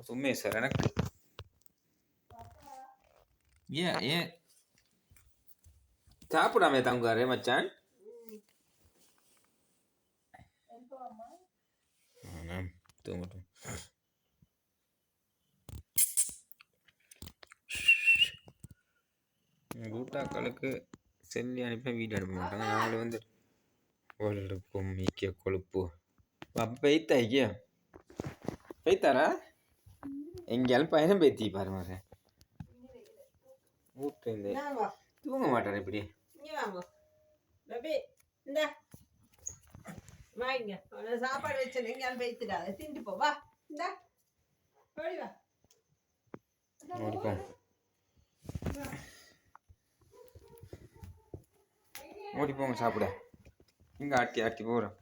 சும்மே sir எனக்கு ஏன் ஏன் சாப்பிடாம தங்குவாரு மச்சான் தூங்கட்டும் கூட்டாக்களுக்கு செல்லி அனுப்பி வீடு அனுப்ப மாட்டாங்க நாலு வந்து கொழுப்பு மிக்க கொழுப்பு அப்போ பெய்த்தா ஐயா பெய்த்தாரா எங்கேயாலும் பயணம் பேத்தி பாரு மாதிரி வீட்டு இந்த இந்தாங்க தூங்க மாட்டார் இப்படி. வாங்க சாப்பாடு வச்சு எங்கேயாலும் வைத்துடாத திண்டு போ. வா. இந்த. ஓடி போங்க சாப்பிட. இங்கே ஆட்டி ஆட்டி போகிறேன்.